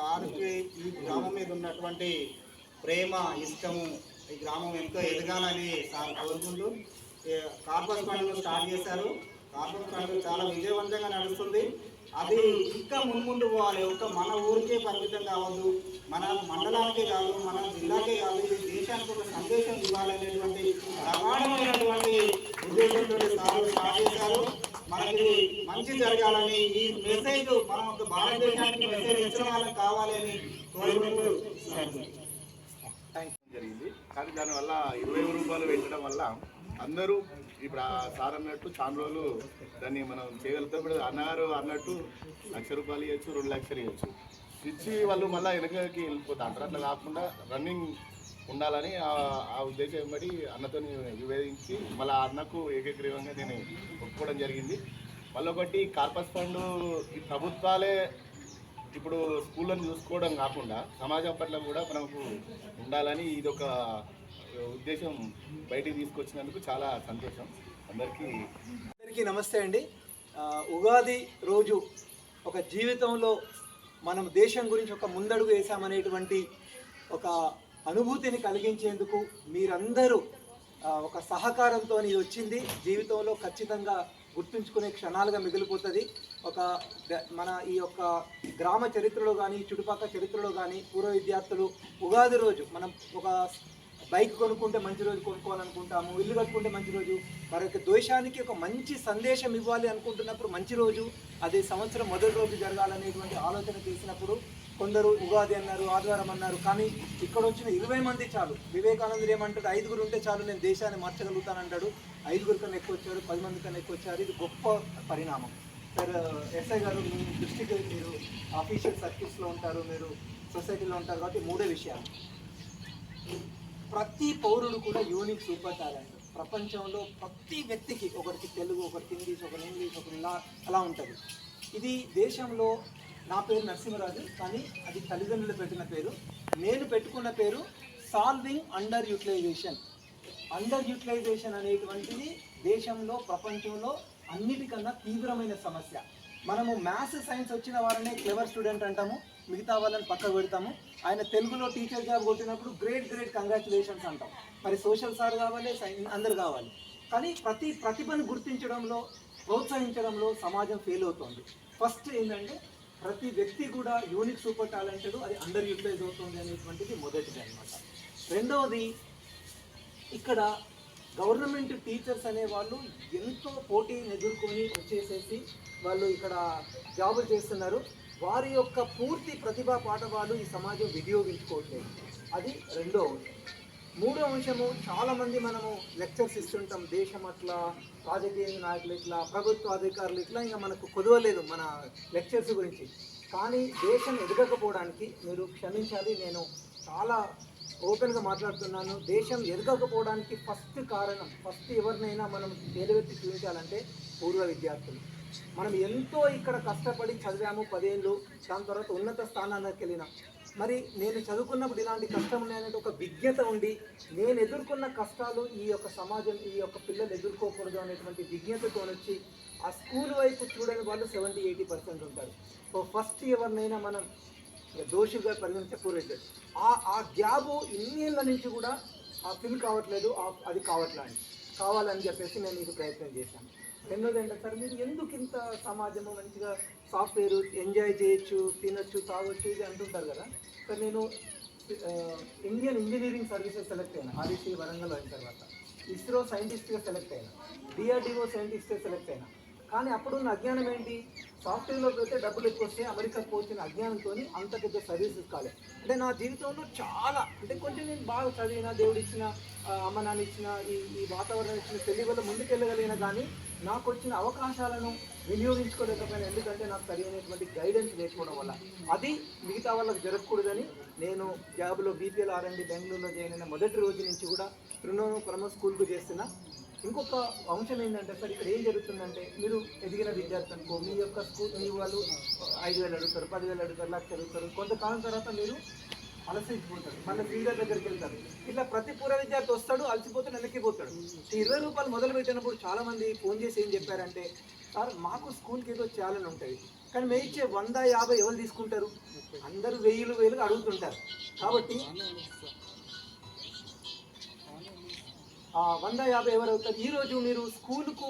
సార్కి ఈ గ్రామం మీద ఉన్నటువంటి ప్రేమ ఇష్టము ఈ గ్రామం ఎంతో ఎదగాలని సార్ కోరుకుంటూ ఏ, కార్పస్ పండుగ స్టార్ట్ చేశారు. కార్పస్ పండుగ చాలా విజయవంతంగా నడుస్తుంది. అది ఇంకా ముందు పోవాలి. ఒక మన ఊరికే పరిమితం కావద్దు. మన మండలానికే కాదు మన జిల్లాకే కాదు ఇది దేశానికి ఒక సందేశం ఇవ్వాలనేటువంటి ప్రమాణమైనటువంటి ఉద్దేశంతో సార్ స్టార్ట్ చేశారు. మనకి మంచి జరగాలని ఈ మెసేజ్ మనం ఒక భారతదేశానికి మెసేజ్ ఇచ్చిన వాళ్ళకి కావాలి అని కోరుకుంటూ జరిగింది. కానీ దానివల్ల ఇరవై రూపాయలు పెట్టడం వల్ల అందరూ ఇప్పుడు ఆ సార్ అన్నట్టు చాలా రోజులు దాన్ని మనం చేయగలుగుతాం. ఇప్పుడు అన్నగారు అన్నట్టు లక్ష రూపాయలు ఇవ్వచ్చు రెండు లక్షలు ఇవ్వచ్చు. ఇచ్చి వాళ్ళు మళ్ళీ వెనకకి వెళ్ళిపోతారు. అట్లా కాకుండా రన్నింగ్ ఉండాలని ఆ- ఆ ఉద్దేశం బట్టి అన్నతో నివేదించి మళ్ళీ ఆ అన్నకు ఏకగ్రీవంగా నేను ఒప్పుకోవడం జరిగింది. మళ్ళీ ఒకటి కార్పస్ ఫండ్ ఈ ప్రభుత్వాలే ఇప్పుడు స్కూళ్ళని చూసుకోవడం కాకుండా సమాజం పట్ల కూడా మనకు ఉండాలని ఇది ఒక ఉద్దేశం బయటికి తీసుకొచ్చినందుకు చాలా సంతోషం. అందరికీ అందరికీ నమస్తే అండి. ఉగాది రోజు ఒక జీవితంలో మనం దేశం గురించి ఒక ముందడుగు వేసామనేటువంటి ఒక అనుభూతిని కలిగించేందుకు మీరందరూ ఒక సహకారంతో ఇది వచ్చింది. జీవితంలో ఖచ్చితంగా గుర్తుంచుకునే క్షణాలుగా మిగిలిపోతుంది. ఒక మన ఈ యొక్క గ్రామ చరిత్రలో కానీ చుట్టుపక్కల చరిత్రలో కానీ పూర్వ విద్యార్థులు ఉగాది రోజు మనం ఒక బైక్ కొనుక్కుంటే మంచి రోజు కొనుక్కోవాలనుకుంటాము ఇల్లు కట్టుకుంటే మంచి రోజు. మరి యొక్క ద్వేషానికి ఒక మంచి సందేశం ఇవ్వాలి అనుకుంటున్నప్పుడు మంచి రోజు అది సంవత్సరం మొదటి రోజు జరగాలనేటువంటి ఆలోచన చేసినప్పుడు కొందరు ఉగాది అన్నారు ఆదివారం అన్నారు కానీ ఇక్కడ వచ్చిన ఇరవై మంది చాలు. వివేకానందుడు ఏమంటాడు ఐదుగురు ఉంటే చాలు నేను దేశాన్ని మార్చగలుగుతానంటాడు. ఐదుగురు కన్నా ఎక్కువ వచ్చారు పది మంది కన్నా ఎక్కువ వచ్చారు ఇది గొప్ప పరిణామం. సార్ ఎస్ఐ గారు మీ దృష్టికి మీరు అఫీషియల్ సర్కిల్స్లో ఉంటారు మీరు సొసైటీలో ఉంటారు కాబట్టి మూడే విషయాలు. ప్రతి పౌరుడు కూడా యూనిక్ సూపర్ టాలెంట్ ప్రపంచంలో ప్రతి వ్యక్తికి ఒకరికి తెలుగు ఒకరికి ఇంగ్లీష్ ఒకరి ఇంగ్లీష్ ఒకరి ఇలా అలా ఉంటుంది. ఇది దేశంలో నా పేరు నరసింహరాజు కానీ అది తల్లిదండ్రులు పెట్టిన పేరు. నేను పెట్టుకున్న పేరు solving under utilization under utilization అనేటువంటిది దేశంలో ప్రపంచంలో అన్నిటికన్నా తీవ్రమైన సమస్య. మనము మ్యాథ్స్ సైన్స్ వచ్చిన వారనే క్లెవర్ స్టూడెంట్ అంటాము. మిగతా వాళ్ళని పక్కకు పెడతాము. ఆయన తెలుగులో టీచర్ జాబ్ కొట్టినప్పుడు గ్రేట్ గ్రేట్ కంగ్రాచులేషన్స్ అంటాం. మరి సోషల్ సార్ కావాలి సైన్ అందరు కావాలి. కానీ ప్రతి ప్రతిభను గుర్తించడంలో ప్రోత్సహించడంలో సమాజం ఫెయిల్ అవుతుంది. ఫస్ట్ ఏంటంటే ప్రతి వ్యక్తి కూడా యూనిక్ సూపర్ టాలెంటెడ్ అది అండర్ యూటిలైజ్ అవుతుంది అనేటువంటిది మొదటిది అనమాట రెండవది ఇక్కడ గవర్నమెంట్ టీచర్స్ అనే వాళ్ళు ఎంతో పోటీని ఎదుర్కొని వచ్చేసేసి వాళ్ళు ఇక్కడ జాబులు చేస్తున్నారు. వారి యొక్క పూర్తి ప్రతిభా పాఠవాలు ఈ సమాజం వినియోగించుకోవట్లేదు. అది రెండో మూడో అంశము చాలామంది మనము లెక్చర్స్ ఇస్తుంటాం దేశం అట్లా రాజకీయ నాయకులు ఇట్లా ప్రభుత్వ అధికారులు ఇట్లా ఇంకా మనకు కుదవలేదు మన లెక్చర్స్ గురించి. కానీ దేశం ఎదగకపోవడానికి మీరు క్షమించాలి నేను చాలా ఓపెన్గా మాట్లాడుతున్నాను. దేశం ఎదగకపోవడానికి ఫస్ట్ కారణం ఫస్ట్ ఎవరినైనా మనం తేలివెత్తి చూపించాలంటే పూర్వ విద్యార్థులు. మనం ఎంతో ఇక్కడ కష్టపడి చదివాము పదేళ్ళు దాని తర్వాత ఉన్నత స్థానానికి వెళ్ళినాం. మరి నేను చదువుకున్నప్పుడు ఇలాంటి కష్టం ఉన్నాయనే ఒక విజ్ఞత ఉండి నేను ఎదుర్కొన్న కష్టాలు ఈ యొక్క సమాజం ఈ యొక్క పిల్లలు ఎదుర్కోకూడదు అనేటువంటి విజ్ఞతతో వచ్చి ఆ స్కూల్ వైపు చూడని వాళ్ళు సెవెంటీ ఎయిటీ పర్సెంట్ ఉంటారు. సో ఫస్ట్ ఎవరినైనా మనం దోషిగా పరిగణించకూడదు ఆ ఆ గ్యాబ్ ఇన్నేళ్ళ నుంచి కూడా ఆ ఫిల్ కావట్లేదు అది కావట్లేదు కావాలని చెప్పేసి నేను ఇది ప్రయత్నం చేశాను. రెండోది ఏంటంటే సార్ మీరు ఎందుకు ఇంత సమాజము మంచిగా సాఫ్ట్వేర్ ఎంజాయ్ చేయొచ్చు తినొచ్చు తాగొచ్చు ఇది అంటుంటారు కదా. సార్ నేను ఇండియన్ ఇంజనీరింగ్ సర్వీసెస్ సెలెక్ట్ అయినా ఆర్ఈసీ వరంగల్ అయిన తర్వాత ఇస్రో సైంటిస్ట్గా సెలెక్ట్ అయినా డిఆర్డిఓ సైంటిస్ట్గా సెలెక్ట్ అయినా. కానీ అప్పుడున్న అజ్ఞానం ఏంటి? సాఫ్ట్వేర్లో పోతే డబ్బులు ఎక్కువ వస్తే అమెరికా పోచిన అజ్ఞానంతో అంత పెద్ద సర్వీసెస్ కాలేదు. అంటే నా జీవితంలో చాలా అంటే కొంచెం నేను బాగా చదివిన దేవుడిచ్చిన అమ్మ నాన్న ఇచ్చిన ఈ ఈ వాతావరణం ఇచ్చిన తెలివి వల్ల ముందుకెళ్ళగలిగిన కానీ నాకు వచ్చిన అవకాశాలను వినియోగించుకోలేకపోయినా ఎందుకంటే నాకు సరైనటువంటి గైడెన్స్ లేకపోవడం వల్ల. అది మిగతా వాళ్ళకి జరగకూడదని నేను జాబ్లో బీపీఎల్ ఆర్ఎండి బెంగళూరులో జాయిన్ మొదటి రోజు నుంచి కూడా తృణోపరమ స్కూల్కు చేస్తున్నా. ఇంకొక అంశం ఏంటంటే సార్ ఇక్కడ ఏం జరుగుతుందంటే మీరు ఎదిగిన విద్యార్థి అనుకో మీ యొక్క స్కూల్ మీ వాళ్ళు ఐదు వేలు అడుగుతారు పదివేలు అడుగుతారు లక్ష అడుగుతారు కొంతకాలం తర్వాత మీరు అలసిపోతాడు. మళ్ళీ శ్రీధర్ దగ్గరికి వెళ్తారు ఇట్లా ప్రతి పూర్వ విద్యార్థి వస్తాడు అలసిపోతాడు వెనక్కిపోతాడు ఇరవై రూపాయలు మొదలు పెట్టినప్పుడు చాలా మంది ఫోన్ చేసి ఏం చెప్పారంటే సార్ మాకు స్కూల్కి ఏదో చేయాలని ఉంటుంది కానీ మేము ఇచ్చే వంద యాభై ఎవరు తీసుకుంటారు? అందరూ వెయ్యిలు వేలు అడుగుతుంటారు. కాబట్టి వంద యాభై ఎవరు అవుతారు? ఈరోజు మీరు స్కూల్కు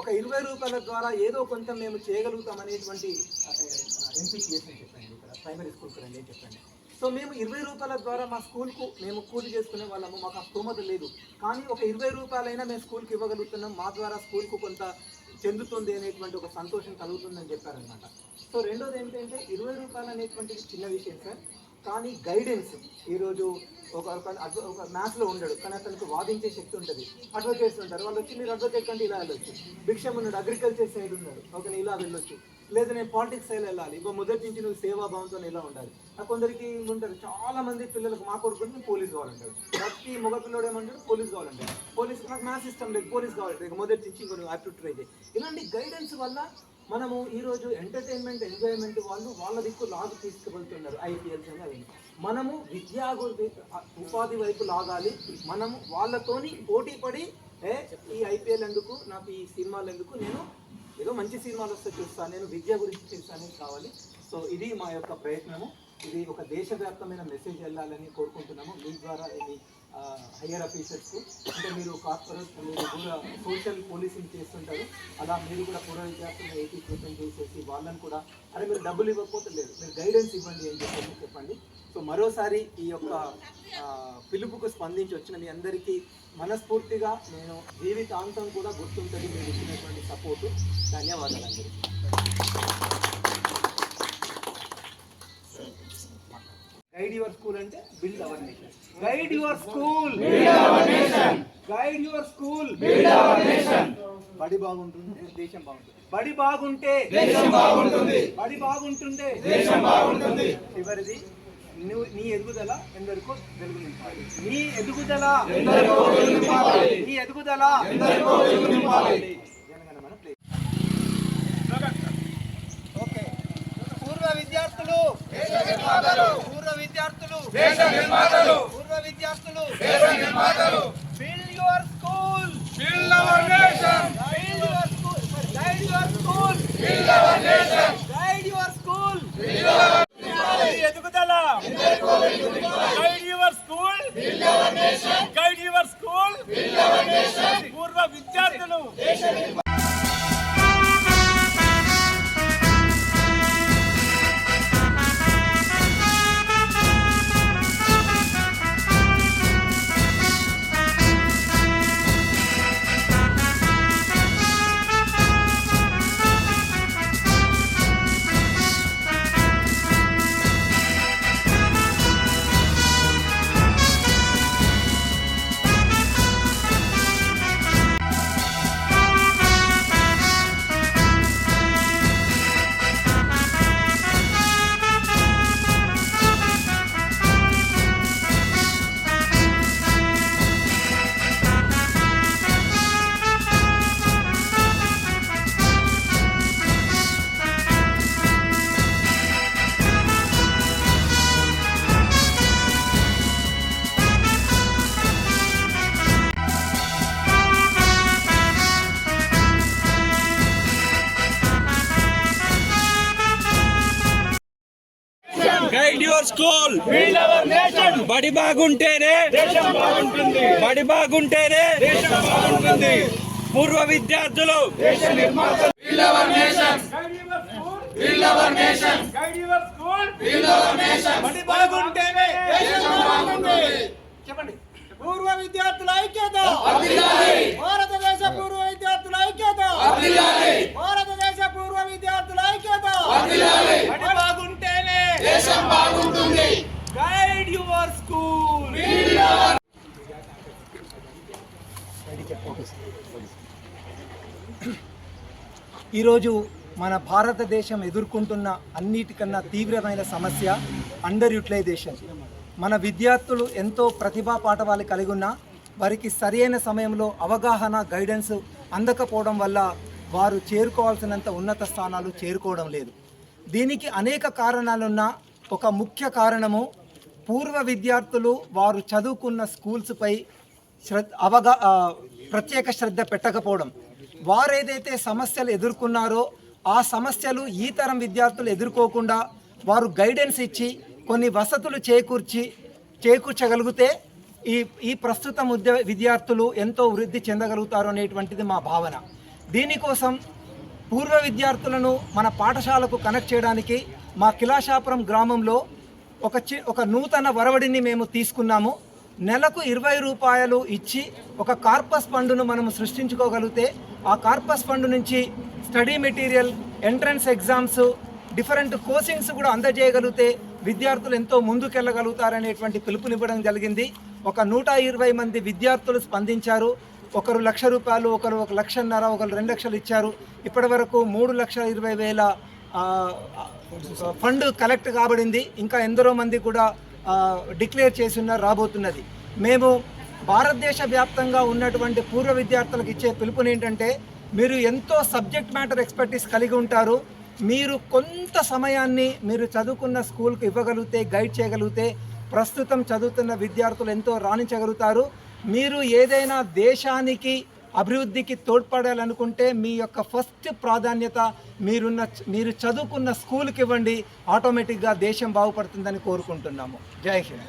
ఒక ఇరవై రూపాయల ద్వారా ఏదో కొంత మేము చేయగలుగుతాం అనేటువంటి చేసి చెప్పండి ఇక్కడ ప్రైమరీ స్కూల్కి రండి చెప్పండి సో మేము ఇరవై రూపాయల ద్వారా మా స్కూల్కు మేము కూలి చేసుకునే వాళ్ళము మాకు ఆ స్తోమత లేదు. కానీ ఒక ఇరవై రూపాయలైనా మేము స్కూల్కి ఇవ్వగలుగుతున్నాం మా ద్వారా స్కూల్కు కొంత చెందుతుంది అనేటువంటి ఒక సంతోషం కలుగుతుందని చెప్పారనమాట సో రెండోది ఏంటంటే ఇరవై రూపాయలు అనేటువంటిది చిన్న విషయం సార్. కానీ గైడెన్స్ ఈరోజు ఒక ఒక ఒక మ్యాథ్స్లో ఉండడు. కానీ అతనికి వాదించే శక్తి ఉంటుంది. అడ్వకేట్స్ ఉంటారు. వాళ్ళు వచ్చి మీరు అడ్వకేట్ కంటే ఇలా వెళ్ళొచ్చు. భిక్షం ఉన్నాడు అగ్రికల్చర్ సైడ్ ఉన్నాడు. ఒక ఇలా వెళ్ళొచ్చు. లేదా నేను పాలిటిక్స్ సైడ్ వెళ్ళాలి. ఇప్పుడు మొదటి నుంచి నువ్వు సేవా భావంతో ఇలా ఉండాలి? ఆ కొందరికి ఉంటారు చాలా మంది పిల్లలకు మా కొడుకు నేను పోలీస్ కావాలంటాడు ప్రతి మగ పిల్లడు ఏమంటాడు? పోలీస్ కావాలంటాడు పోలీస్ నాకు మ్యాథ్స్ ఇష్టం లేదు. పోలీస్ కావాలంటే ఇక మొదటి నుంచి ఇంకొన్ని యాప్టిట్యూడ్ అయితే ఇలాంటి గైడెన్స్ వల్ల మనము ఈరోజు ఎంటర్టైన్మెంట్ ఎంజాయ్మెంట్ వాళ్ళు వాళ్ళ దిక్కు లాగు తీసుకువెళ్తున్నారు. ఐపీఎల్స్ అని అవి. మనము విద్యా ఉపాధి వైపు లాగాలి. మనము వాళ్ళతోని పోటీ పడి ఏ ఈ ఐపీఎల్ ఎందుకు? నాకు ఈ సినిమాలు ఎందుకు? నేను ఏదో మంచి సినిమాలు వస్తే చూస్తాను నేను విద్య గురించి చూస్తాను కావాలి. సో ఇది మా యొక్క ప్రయత్నము. ఇది ఒక దేశవ్యాప్తమైన మెసేజ్ వెళ్ళాలని కోరుకుంటున్నాము. మీ ద్వారా ఇది హయ్యర్ ఆఫీసర్స్కు అంటే మీరు కార్పొరేట్ మీరు కూడా సోషల్ పోలీసింగ్ చేస్తుంటారు. అలా మీరు కూడా పూర్వ విద్యార్థులను ఏకీకృతం చేసేసి వాళ్ళని కూడా అరే మీరు డబ్బులు ఇవ్వకపోతే లేదు మీరు గైడెన్స్ ఇవ్వండి అని చెప్పి చెప్పండి. సో మరోసారి ఈ యొక్క పిలుపుకు స్పందించి వచ్చిన మీ అందరికీ మనస్ఫూర్తిగా నేను జీవితాంతం కూడా గుర్తుంటుంది మీరు ఇచ్చినటువంటి సపోర్టు. ధన్యవాదాలు అందరికీ. గైడ్ యువర్ స్కూల్ అంటే build our nation guide your school guide your school బడి బాగుంటుంది దేశం బాగుంటుంది. బడి బాగుంటే దేశం బాగుంటుంది. బడి బాగుంటుంటే దేశం బాగుంటుంది. చివరిది నువ్వు నీ ఎదుగుదల ఎందరికో వెలుగు నింపాలి నీ ఎదుగుదల నీ ఎదుగుదల ఓకే. పూర్వ విద్యార్థులు పూర్వ విద్యార్థులు పూర్వ విద్యార్థులు build your school your school బడి బాగుంటేనే బడి బాగుంటేనే పూర్వ విద్యార్థులు. చెప్పండి. పూర్వ విద్యార్థుల ఐక్యత. భారతదేశ పూర్వ విద్యార్థుల ఐక్యత. భారతదేశ పూర్వ విద్యార్థుల ఐక్యత. దేశం బాగుంటుంది. గైడ్ యువర్ స్కూల్ ఈరోజు మన భారతదేశం ఎదుర్కొంటున్న అన్నిటికన్నా తీవ్రమైన సమస్య అండర్ యూటిలైజేషన్ మన విద్యార్థులు ఎంతో ప్రతిభా పాఠవాలు కలిగి ఉన్నా వారికి సరైన సమయంలో అవగాహన గైడెన్స్ అందకపోవడం వల్ల వారు చేరుకోవాల్సినంత ఉన్నత స్థానాలు చేరుకోవడం లేదు. దీనికి అనేక కారణాలున్న ఒక ముఖ్య కారణము పూర్వ విద్యార్థులు వారు చదువుకున్న స్కూల్స్పై శ్రద్ధ అవగా ప్రత్యేక శ్రద్ధ పెట్టకపోవడం. వారు ఏదైతే సమస్యలు ఎదుర్కొన్నారో ఆ సమస్యలు ఈ తరం విద్యార్థులు ఎదుర్కోకుండా వారు గైడెన్స్ ఇచ్చి కొన్ని వసతులు చేకూర్చి చేకూర్చగలిగితే ఈ ఈ ప్రస్తుతం ఉద్య విద్యార్థులు ఎంతో వృద్ధి చెందగలుగుతారు అనేటువంటిది మా భావన. దీనికోసం పూర్వ విద్యార్థులను మన పాఠశాలకు కనెక్ట్ చేయడానికి మా కిలాషాపురం గ్రామంలో ఒక చి ఒక నూతన వరవడిని మేము తీసుకున్నాము. నెలకు ఇరవై రూపాయలు ఇచ్చి ఒక కార్పస్ ఫండును మనం సృష్టించుకోగలిగితే ఆ కార్పస్ ఫండ్ నుంచి study material entrance exams different coachings కూడా అందజేయగలిగితే విద్యార్థులు ఎంతో ముందుకెళ్ళగలుగుతారనేటువంటి పిలుపునివ్వడం జరిగింది. ఒక నూట ఇరవై మంది విద్యార్థులు స్పందించారు. ఒకరు లక్ష రూపాయలు ఒకరు ఒక లక్షన్నర ఒకరు రెండు లక్షలు ఇచ్చారు. ఇప్పటి వరకు మూడు లక్షల ఇరవై వేల ఫండ్ కలెక్ట్ కాబడింది. ఇంకా ఎందరో మంది కూడా డిక్లేర్ చేసి ఉన్నారు రాబోతున్నది. మేము భారతదేశ వ్యాప్తంగా ఉన్నటువంటి పూర్వ విద్యార్థులకు ఇచ్చే పిలుపుని ఏంటంటే మీరు ఎంతో సబ్జెక్ట్ మ్యాటర్ ఎక్స్పర్టీస్ కలిగి ఉంటారు. మీరు కొంత సమయాన్ని మీరు చదువుకున్న స్కూల్కి ఇవ్వగలిగితే గైడ్ చేయగలిగితే ప్రస్తుతం చదువుతున్న విద్యార్థులు ఎంతో రాణించగలుగుతారు. మీరు ఏదైనా దేశానికి అభివృద్ధికి తోడ్పడాలనుకుంటే మీ యొక్క ఫస్ట్ ప్రాధాన్యత మీరున్న మీరు చదువుకున్న స్కూల్కి ఇవ్వండి. ఆటోమేటిక్గా దేశం బాగుపడుతుందని కోరుకుంటున్నాము. జై హింద్.